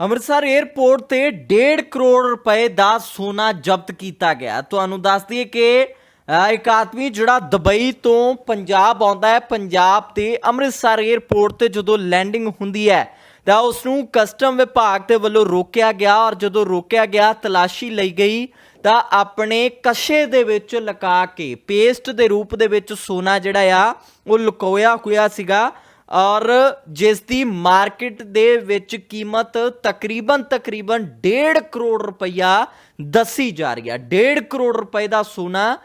Amritsar airport ਤੇ 1.5 ਕਰੋੜ ਰੁਪਏ ਦਾ ਸੋਨਾ ਜ਼ਬਤ ਕੀਤਾ ਗਿਆ। ਤੁਹਾਨੂੰ ਦੱਸ ਦਈਏ ਕਿ ਇੱਕ ਆਦਮੀ ਜਿਹੜਾ ਦੁਬਈ ਤੋਂ ਪੰਜਾਬ ਆਉਂਦਾ ਹੈ, ਪੰਜਾਬ ਤੇ ਅੰਮ੍ਰਿਤਸਰ 에ਅਰਪੋਰਟ ਤੇ ਜਦੋਂ ਲੈਂਡਿੰਗ ਹੁੰਦੀ ਹੈ, ਤਾਂ ਉਸ ਨੂੰ ਕਸਟਮ ਵਿਭਾਗ ਦੇ ਵੱਲੋਂ ਰੋਕਿਆ ਗਿਆ ਔਰ ਜਦੋਂ ਰੋਕਿਆ ਗਿਆ, ਤਲਾਸ਼ੀ ਲਈ ਗਈ, ਤਾਂ ਆਪਣੇ ਕਸ਼ੇ ਦੇ ਵਿੱਚ ਲਗਾ ਕੇ, ਪੇਸਟ ਦੇ ਰੂਪ ਦੇ ਵਿੱਚ ਸੋਨਾ ਜਿਹੜਾ ਆ, ਉਹ ਲੁਕੋਇਆ ਹੋਇਆ ਸੀਗਾ। ਔਰ ਜਿਸ ਦੀ ਮਾਰਕੀਟ ਦੇ ਵਿੱਚ ਕੀਮਤ ਤਕਰੀਬਨ ਤਕਰੀਬਨ 1.5 ਕਰੋੜ ਰੁਪਈਆ ਦੱਸੀ ਜਾ ਰਹੀ ਹੈ 1.5 ਕਰੋੜ ਰੁਪਏ ਦਾ ਸੋਨਾ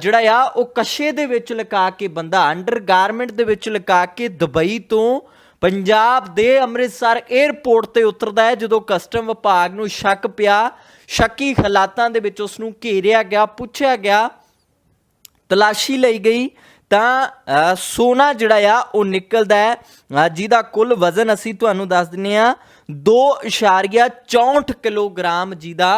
ਜਿਹੜਾ ਆ, ਉਹ ਕਸ਼ੇ ਦੇ ਵਿੱਚ ਲਗਾ ਕੇ ਬੰਦਾ, ਅੰਡਰਗਾਰਮੈਂਟ ਦੇ ਵਿੱਚ ਲਗਾ ਕੇ ਦੁਬਈ ਤੋਂ ਪੰਜਾਬ ਦੇ ਅੰਮ੍ਰਿਤਸਰ 에ਅਰਪੋਰਟ ਤੇ ਉਤਰਦਾ ਹੈ, ਜਦੋਂ ਕਸਟਮ ਵਿਭਾਗ ਨੂੰ ਸ਼ੱਕ ਪਿਆ। ਸ਼ੱਕੀ ਹਾਲਾਤਾਂ ਦੇ ਵਿੱਚ ਉਸ ਨੂੰ ਘੇਰਿਆ ਗਿਆ, ਪੁੱਛਿਆ ਗਿਆ, ਤਲਾਸ਼ੀ ਲਈ ਗਈ। ਤਾਂ ਸੋਨਾ ਜਿਹੜਾ ਆ, ਉਹ ਨਿਕਲਦਾ ਹੈ। ਜਿਹਦਾ ਕੁੱਲ ਵਜ਼ਨ ਅਸੀਂ ਤੁਹਾਨੂੰ ਦੱਸ ਦਿੰਨੇ ਆ 2.64 ਕਿਲੋਗ੍ਰਾਮ ਜਿਹਦਾ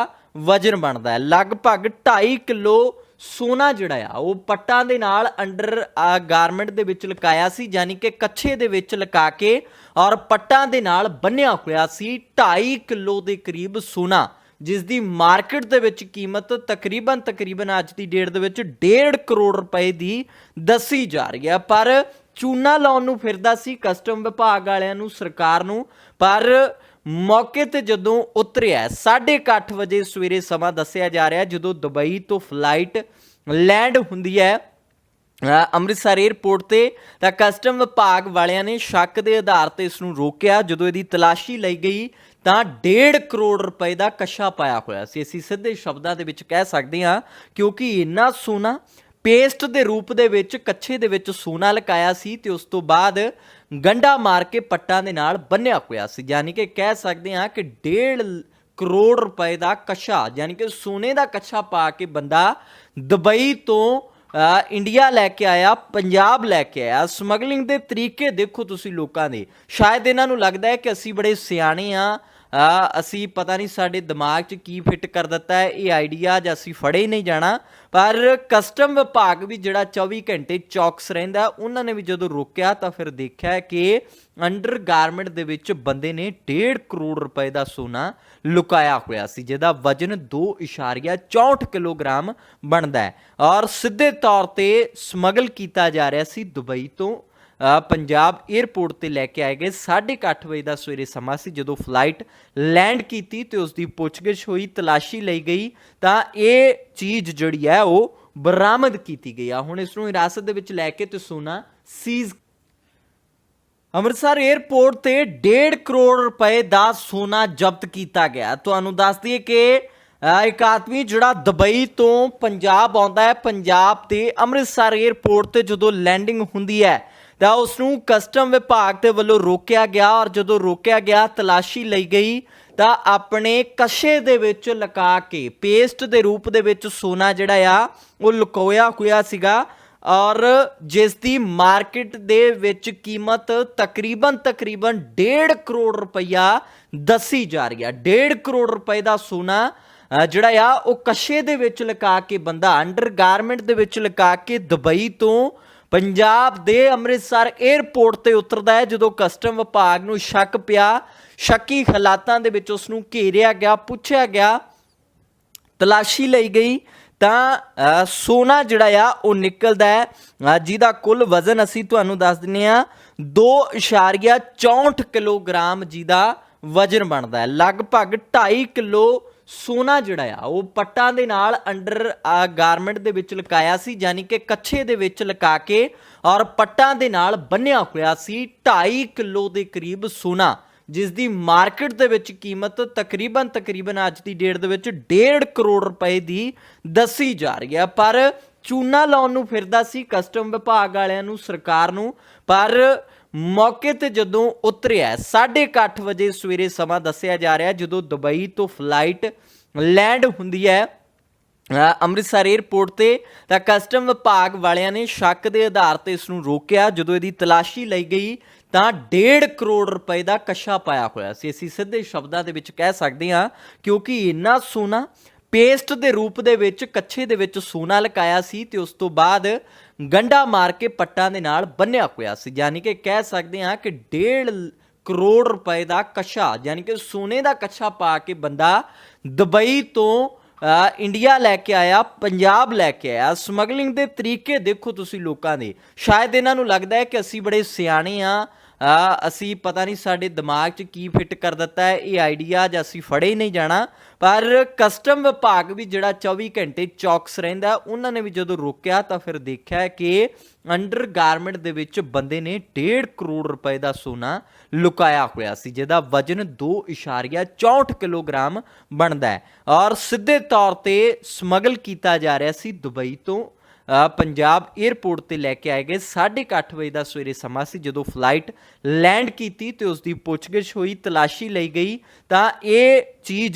ਵਜ਼ਨ ਬਣਦਾ ਹੈ। ਲਗਭਗ 2.5 ਕਿਲੋ ਸੋਨਾ ਜਿਹੜਾ ਆ, ਉਹ ਪੱਟਾਂ ਦੇ ਨਾਲ ਅੰਡਰ ਗਾਰਮੈਂਟ ਦੇ ਵਿੱਚ ਲਕਾਇਆ ਸੀ, ਯਾਨੀ ਕਿ ਕੱਛੇ ਦੇ ਵਿੱਚ ਲਕਾ ਕੇ ਔਰ ਪੱਟਾਂ ਦੇ ਨਾਲ ਬੰਨਿਆ ਹੋਇਆ ਸੀ। 2.5 ਕਿਲੋ ਦੇ ਕਰੀਬ ਸੋਨਾ। ਜਿਸ ਦੀ ਮਾਰਕੀਟ ਦੇ ਵਿੱਚ ਕੀਮਤ ਤਕਰੀਬਨ ਤਕਰੀਬਨ ਅੱਜ ਦੀ ਡੇਟ ਦੇ ਵਿੱਚ 1.5 ਕਰੋੜ ਰੁਪਏ ਦੀ ਦੱਸੀ ਜਾ ਰਹੀ ਹੈ। ਪਰ ਚੂਨਾ ਲਾਉਣ ਨੂੰ ਫਿਰਦਾ ਸੀ ਕਸਟਮ ਵਿਭਾਗ ਵਾਲਿਆਂ ਨੂੰ, ਸਰਕਾਰ ਨੂੰ। ਪਰ ਮੌਕੇ ਤੇ ਜਦੋਂ ਉਤਰਿਆ 8:30 ਵਜੇ ਸਵੇਰੇ ਸਮਾਂ ਦੱਸਿਆ ਜਾ ਰਿਹਾ, ਜਦੋਂ ਦੁਬਈ ਤੋਂ ਫਲਾਈਟ ਲੈਂਡ ਹੁੰਦੀ ਹੈ ਅੰਮ੍ਰਿਤਸਰ 에ਅਰਪੋਰਟ ਤੇ ਤਾਂ ਕਸਟਮ ਵਿਭਾਗ ਵਾਲਿਆਂ ਨੇ ਸ਼ੱਕ ਦੇ ਆਧਾਰ ਤੇ ਇਸ ਨੂੰ ਰੋਕਿਆ। ਜਦੋਂ ਇਹਦੀ ਤਲਾਸ਼ੀ ਲਈ ਗਈ, ਤਾਂ 1.5 ਕਰੋੜ ਰੁਪਏ ਦਾ ਕਸ਼ਾ ਪਾਇਆ ਹੋਇਆ ਸੀ। ਅਸੀਂ ਸਿੱਧੇ ਸ਼ਬਦਾਂ ਦੇ ਵਿੱਚ ਕਹਿ ਸਕਦੇ ਹਾਂ, ਕਿਉਂਕਿ ਇੰਨਾ ਸੋਨਾ ਪੇਸਟ ਦੇ ਰੂਪ ਦੇ ਵਿੱਚ, ਕੱਛੇ ਦੇ ਵਿੱਚ ਸੋਨਾ ਲਕਾਇਆ ਸੀ ਤੇ ਉਸ ਤੋਂ ਬਾਅਦ ਗੰਡਾ ਮਾਰ ਕੇ ਪੱਟਾਂ ਦੇ ਨਾਲ ਬੰਨਿਆ ਹੋਇਆ ਸੀ। ਯਾਨੀ ਕਿ ਕਹਿ ਸਕਦੇ ਹਾਂ ਕਿ 1.5 ਕਰੋੜ ਰੁਪਏ ਦਾ ਕਸ਼ਾ, ਯਾਨੀ ਕਿ ਸੋਨੇ ਦਾ ਕੱਛਾ ਪਾ ਕੇ ਬੰਦਾ ਦੁਬਈ ਤੋਂ ਇੰਡੀਆ ਲੈ ਕੇ ਆਇਆ, ਪੰਜਾਬ ਲੈ ਕੇ ਆਇਆ। ਸਮਗਲਿੰਗ ਦੇ ਤਰੀਕੇ ਦੇਖੋ ਤੁਸੀਂ ਲੋਕਾਂ ਦੇ। ਸ਼ਾਇਦ ਇਹਨਾਂ ਨੂੰ ਲੱਗਦਾ ਹੈ ਕਿ ਅਸੀਂ ਬੜੇ ਸਿਆਣੇ ਆ ਅਸੀਂ ਪਤਾ ਨਹੀਂ ਸਾਡੇ ਦਿਮਾਗ 'ਚ ਕੀ ਫਿੱਟ ਕਰ ਦਿੱਤਾ ਹੈ, ਇਹ ਆਈਡੀਆ ਜਾਂ ਅਸੀਂ ਫੜੇ ਹੀ ਨਹੀਂ ਜਾਣਾ। ਪਰ ਕਸਟਮ ਵਿਭਾਗ ਵੀ ਜਿਹੜਾ 24 ਘੰਟੇ ਚੌਕਸ ਰਹਿੰਦਾ, ਉਹਨਾਂ ਨੇ ਵੀ ਜਦੋਂ ਰੋਕਿਆ ਤਾਂ ਫਿਰ ਦੇਖਿਆ ਕਿ ਅੰਡਰ ਗਾਰਮੈਂਟ ਦੇ ਵਿੱਚ ਬੰਦੇ ਨੇ 1.5 ਕਰੋੜ ਰੁਪਏ ਦਾ ਸੋਨਾ ਲੁਕਾਇਆ ਹੋਇਆ ਸੀ, ਜਿਹਦਾ ਵਜ਼ਨ 2.64 ਕਿਲੋਗ੍ਰਾਮ ਬਣਦਾ ਹੈ। ਔਰ ਸਿੱਧੇ ਤੌਰ ਤੇ ਸਮਗਲ ਕੀਤਾ ਜਾ ਰਿਹਾ ਸੀ ਦੁਬਈ ਤੋਂ ਪੰਜਾਬ 에ਅਰਪੋਰਟ ਤੇ ਲੈ ਕੇ ਆਏ ਗਏ 8:30 ਵਜੇ ਦਾ ਸਵੇਰੇ ਸਮਾਂ ਸੀ, ਜਦੋਂ ਫਲਾਈਟ ਲੈਂਡ ਕੀਤੀ ਤੇ ਉਸ ਦੀ ਪੁੱਛਗਿੱਛ ਹੋਈ, ਤਲਾਸ਼ੀ ਲਈ ਗਈ, ਤਾਂ ਇਹ ਚੀਜ਼ ਜਿਹੜੀ ਹੈ ਉਹ ਬਰਾਮਦ ਕੀਤੀ ਗਈ ਆ। ਹੁਣ ਇਸ ਨੂੰ ਹਿਰਾਸਤ ਦੇ ਵਿੱਚ ਲੈ ਕੇ ਤੇ ਸੋਨਾ ਸੀਜ਼ ਅੰਮ੍ਰਿਤਸਰ 에ਅਰਪੋਰਟ ਤੇ 1.5 ਕਰੋੜ ਰੁਪਏ ਦਾ ਸੋਨਾ ਜ਼ਬਤ ਕੀਤਾ ਗਿਆ। ਤੁਹਾਨੂੰ ਦੱਸ ਦਈਏ ਕਿ ਇੱਕ ਆਦਮੀ ਜਿਹੜਾ ਦੁਬਈ ਤੋਂ ਪੰਜਾਬ ਆਉਂਦਾ ਹੈ, ਪੰਜਾਬ ਤੇ ਅੰਮ੍ਰਿਤਸਰ 에ਅਰਪੋਰਟ ਤੇ ਜਦੋਂ ਲੈਂਡਿੰਗ ਹੁੰਦੀ ਹੈ ਤਾਂ ਉਸ ਨੂੰ ਕਸਟਮ ਵਿਭਾਗ ਦੇ ਵੱਲੋਂ ਰੋਕਿਆ ਗਿਆ ਔਰ ਜਦੋਂ ਰੋਕਿਆ ਗਿਆ, ਤਲਾਸ਼ੀ ਲਈ ਗਈ ਤਾਂ ਆਪਣੇ ਕਸ਼ੇ ਦੇ ਵਿੱਚ ਲਗਾ ਕੇ ਪੇਸਟ ਦੇ ਰੂਪ ਦੇ ਵਿੱਚ ਸੋਨਾ ਜਿਹੜਾ ਆ, ਉਹ ਲੁਕੋਇਆ ਹੋਇਆ ਸੀਗਾ ਔਰ ਜਿਸ ਦੀ ਮਾਰਕੀਟ ਦੇ ਵਿੱਚ ਕੀਮਤ ਤਕਰੀਬਨ ਤਕਰੀਬਨ 1.5 ਕਰੋੜ ਰੁਪਈਆ ਦੱਸੀ ਜਾ ਰਹੀ ਆ। 1.5 ਕਰੋੜ ਰੁਪਏ ਦਾ ਸੋਨਾ ਜਿਹੜਾ ਆ, ਉਹ ਕਸ਼ੇ ਦੇ ਵਿੱਚ ਲਗਾ ਕੇ, ਬੰਦਾ ਅੰਡਰਗਾਰਮੈਂਟ ਦੇ ਵਿੱਚ ਲਗਾ ਕੇ ਦੁਬਈ ਤੋਂ ਪੰਜਾਬ ਦੇ ਅੰਮ੍ਰਿਤਸਰ 에ਅਰਪੋਰਟ ਤੇ ਉਤਰਦਾ ਹੈ, ਜਦੋਂ ਕਸਟਮ ਵਿਭਾਗ ਨੂੰ ਸ਼ੱਕ ਪਿਆ। ਸ਼ੱਕੀ ਹਾਲਾਤਾਂ ਦੇ ਵਿੱਚ ਉਸ ਨੂੰ ਘੇਰਿਆ ਗਿਆ, ਪੁੱਛਿਆ ਗਿਆ, ਤਲਾਸ਼ੀ ਲਈ ਗਈ। ਤਾਂ ਸੋਨਾ ਜਿਹੜਾ ਆ, ਉਹ ਨਿਕਲਦਾ ਹੈ। ਜਿਹਦਾ ਕੁੱਲ ਵਜ਼ਨ ਅਸੀਂ ਤੁਹਾਨੂੰ ਦੱਸ ਦਿੰਨੇ ਆ 2.64 ਕਿਲੋਗ੍ਰਾਮ ਜਿਹਦਾ ਵਜ਼ਨ ਬਣਦਾ ਹੈ। ਲਗਭਗ 2.5 ਕਿਲੋ ਸੋਨਾ ਜਿਹੜਾ ਆ, ਉਹ ਪੱਟਾਂ ਦੇ ਨਾਲ ਅੰਡਰ ਗਾਰਮੈਂਟ ਦੇ ਵਿੱਚ ਲਕਾਇਆ ਸੀ, ਯਾਨੀ ਕਿ ਕੱਛੇ ਦੇ ਵਿੱਚ ਲਕਾ ਕੇ ਔਰ ਪੱਟਾਂ ਦੇ ਨਾਲ ਬੰਨਿਆ ਹੋਇਆ ਸੀ 2.5 ਕਿਲੋ ਦੇ ਕਰੀਬ ਸੋਨਾ ਜਿਸ ਦੀ ਮਾਰਕੀਟ ਦੇ ਵਿੱਚ ਕੀਮਤ ਤਕਰੀਬਨ ਤਕਰੀਬਨ ਅੱਜ ਦੀ ਡੇਟ ਦੇ ਵਿੱਚ 1.5 ਕਰੋੜ ਰੁਪਏ ਦੀ ਦੱਸੀ ਜਾ ਰਹੀ ਹੈ ਪਰ ਚੂਨਾ ਲਾਉਣ ਨੂੰ ਫਿਰਦਾ ਸੀ ਕਸਟਮ ਵਿਭਾਗ ਵਾਲਿਆਂ ਨੂੰ, ਸਰਕਾਰ ਨੂੰ, ਪਰ ਮੌਕੇ ਤੇ ਜਦੋਂ ਉਤਰਿਆ 8:30 ਵਜੇ ਸਵੇਰੇ ਸਮਾਂ ਦੱਸਿਆ ਜਾ ਰਿਹਾ, ਜਦੋਂ ਦੁਬਈ ਤੋਂ ਫਲਾਈਟ ਲੈਂਡ ਹੁੰਦੀ ਹੈ ਅੰਮ੍ਰਿਤਸਰ 에ਅਰਪੋਰਟ ਤੇ, ਤਾਂ ਕਸਟਮ ਵਿਭਾਗ ਵਾਲਿਆਂ ਨੇ ਸ਼ੱਕ ਦੇ ਆਧਾਰ ਤੇ ਇਸ ਨੂੰ ਰੋਕਿਆ। ਜਦੋਂ ਇਹਦੀ ਤਲਾਸ਼ੀ ਲਈ ਗਈ, ਤਾਂ 1.5 ਕਰੋੜ ਰੁਪਏ ਦਾ ਕਸ਼ਾ ਪਾਇਆ ਹੋਇਆ ਸੀ। ਅਸੀਂ ਸਿੱਧੇ ਸ਼ਬਦਾਂ ਦੇ ਵਿੱਚ ਕਹਿ ਸਕਦੇ ਹਾਂ, ਕਿਉਂਕਿ ਇੰਨਾ ਸੋਨਾ ਪੇਸਟ ਦੇ ਰੂਪ ਦੇ ਵਿੱਚ, ਕੱਛੇ ਦੇ ਵਿੱਚ ਸੋਨਾ ਲਕਾਇਆ ਸੀ ਤੇ ਉਸ ਤੋਂ ਬਾਅਦ ਗੰਡਾ ਮਾਰ ਕੇ ਪੱਟਾਂ ਦੇ ਨਾਲ ਬੰਨਿਆ ਹੋਇਆ ਸੀ। ਯਾਨੀ ਕਿ ਕਹਿ ਸਕਦੇ ਹਾਂ ਕਿ 1.5 ਕਰੋੜ ਰੁਪਏ ਦਾ ਕੱਛਾ, ਯਾਨੀ ਕਿ ਸੋਨੇ ਦਾ ਕੱਛਾ ਪਾ ਕੇ ਬੰਦਾ ਦੁਬਈ ਤੋਂ ਇੰਡੀਆ ਲੈ ਕੇ ਆਇਆ, ਪੰਜਾਬ ਲੈ ਕੇ ਆਇਆ। ਸਮਗਲਿੰਗ ਦੇ ਤਰੀਕੇ ਦੇਖੋ ਤੁਸੀਂ ਲੋਕਾਂ ਦੇ। ਸ਼ਾਇਦ ਇਹਨਾਂ ਨੂੰ ਲੱਗਦਾ ਹੈ ਕਿ ਅਸੀਂ ਬੜੇ ਸਿਆਣੇ ਆ ਅਸੀਂ ਪਤਾ ਨਹੀਂ ਸਾਡੇ ਦਿਮਾਗ 'ਚ ਕੀ ਫਿੱਟ ਕਰ ਦਿੱਤਾ ਹੈ, ਇਹ ਆਈਡੀਆ ਜਾਂ ਅਸੀਂ ਫੜੇ ਹੀ ਨਹੀਂ ਜਾਣਾ। ਪਰ ਕਸਟਮ ਵਿਭਾਗ ਵੀ ਜਿਹੜਾ 24 ਘੰਟੇ ਚੌਕਸ ਰਹਿੰਦਾ, ਉਹਨਾਂ ਨੇ ਵੀ ਜਦੋਂ ਰੋਕਿਆ ਤਾਂ ਫਿਰ ਦੇਖਿਆ ਕਿ ਅੰਡਰ ਗਾਰਮੈਂਟ ਦੇ ਵਿੱਚ ਬੰਦੇ ਨੇ 1.5 ਕਰੋੜ ਰੁਪਏ ਦਾ ਸੋਨਾ ਲੁਕਾਇਆ ਹੋਇਆ ਸੀ, ਜਿਹਦਾ ਵਜ਼ਨ 2.64 ਕਿਲੋਗ੍ਰਾਮ ਬਣਦਾ ਹੈ। ਔਰ ਸਿੱਧੇ ਤੌਰ ਤੇ ਸਮਗਲ ਕੀਤਾ ਜਾ ਰਿਹਾ ਸੀ ਦੁਬਈ ਤੋਂ ਪੰਜਾਬ 에ਅਰਪੋਰਟ ਤੇ ਲੈ ਕੇ ਆਏ ਗਏ 8:30 ਵਜੇ ਦਾ ਸਵੇਰੇ ਸਮਾਂ ਸੀ, ਜਦੋਂ ਫਲਾਈਟ ਲੈਂਡ ਕੀਤੀ ਤੇ ਉਸ ਦੀ ਪੁੱਛਗਿੱਛ ਹੋਈ, ਤਲਾਸ਼ੀ ਲਈ ਗਈ। ਤਾਂ ਇਹ ਚੀਜ਼